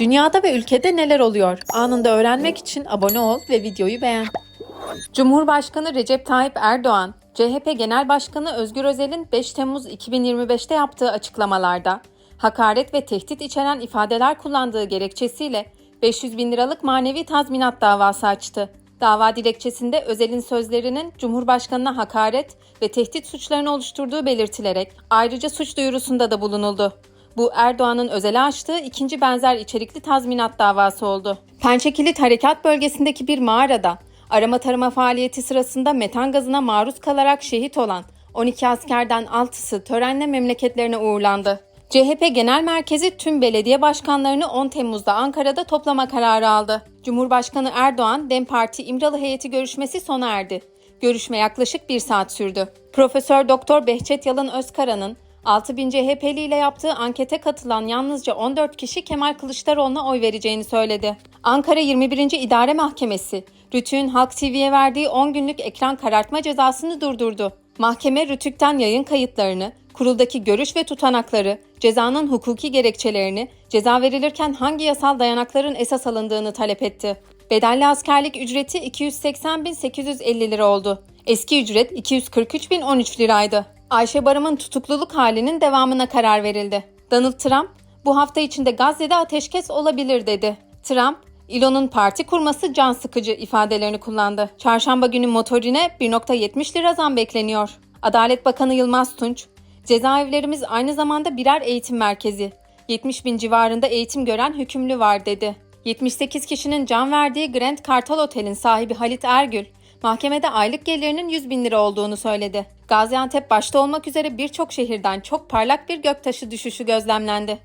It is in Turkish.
Dünyada ve ülkede neler oluyor? Anında öğrenmek için abone ol ve videoyu beğen. Cumhurbaşkanı Recep Tayyip Erdoğan, CHP Genel Başkanı Özgür Özel'in 5 Temmuz 2025'te yaptığı açıklamalarda hakaret ve tehdit içeren ifadeler kullandığı gerekçesiyle 500 bin liralık manevi tazminat davası açtı. Dava dilekçesinde Özel'in sözlerinin Cumhurbaşkanına hakaret ve tehdit suçlarını oluşturduğu belirtilerek ayrıca suç duyurusunda da bulunuldu. Bu Erdoğan'ın özele açtığı ikinci benzer içerikli tazminat davası oldu. Pençekilit Harekat bölgesindeki bir mağarada arama tarama faaliyeti sırasında metan gazına maruz kalarak şehit olan 12 askerden 6'sı törenle memleketlerine uğurlandı. CHP Genel Merkezi tüm belediye başkanlarını 10 Temmuz'da Ankara'da toplama kararı aldı. Cumhurbaşkanı Erdoğan, DEM Parti İmralı heyeti görüşmesi sona erdi. Görüşme yaklaşık bir saat sürdü. Profesör Doktor Behçet Yalın Özkara'nın 6000 CHP'li ile yaptığı ankete katılan yalnızca 14 kişi Kemal Kılıçdaroğlu'na oy vereceğini söyledi. Ankara 21. İdare Mahkemesi, Rütük'ün Halk TV'ye verdiği 10 günlük ekran karartma cezasını durdurdu. Mahkeme Rütük'ten yayın kayıtlarını, kuruldaki görüş ve tutanakları, cezanın hukuki gerekçelerini, ceza verilirken hangi yasal dayanakların esas alındığını talep etti. Bedelli askerlik ücreti 280.850 lira oldu. Eski ücret 243.013 liraydı. Ayşe Barım'ın tutukluluk halinin devamına karar verildi. Donald Trump, bu hafta içinde Gazze'de ateşkes olabilir dedi. Trump, Elon'un parti kurması can sıkıcı ifadelerini kullandı. Çarşamba günü motorine 1.70 lira zam bekleniyor. Adalet Bakanı Yılmaz Tunç, cezaevlerimiz aynı zamanda birer eğitim merkezi. 70 bin civarında eğitim gören hükümlü var dedi. 78 kişinin can verdiği Grand Kartal Otel'in sahibi Halit Ergül, mahkemede aylık gelirinin 100 bin lira olduğunu söyledi. Gaziantep başta olmak üzere birçok şehirden çok parlak bir göktaşı düşüşü gözlemlendi.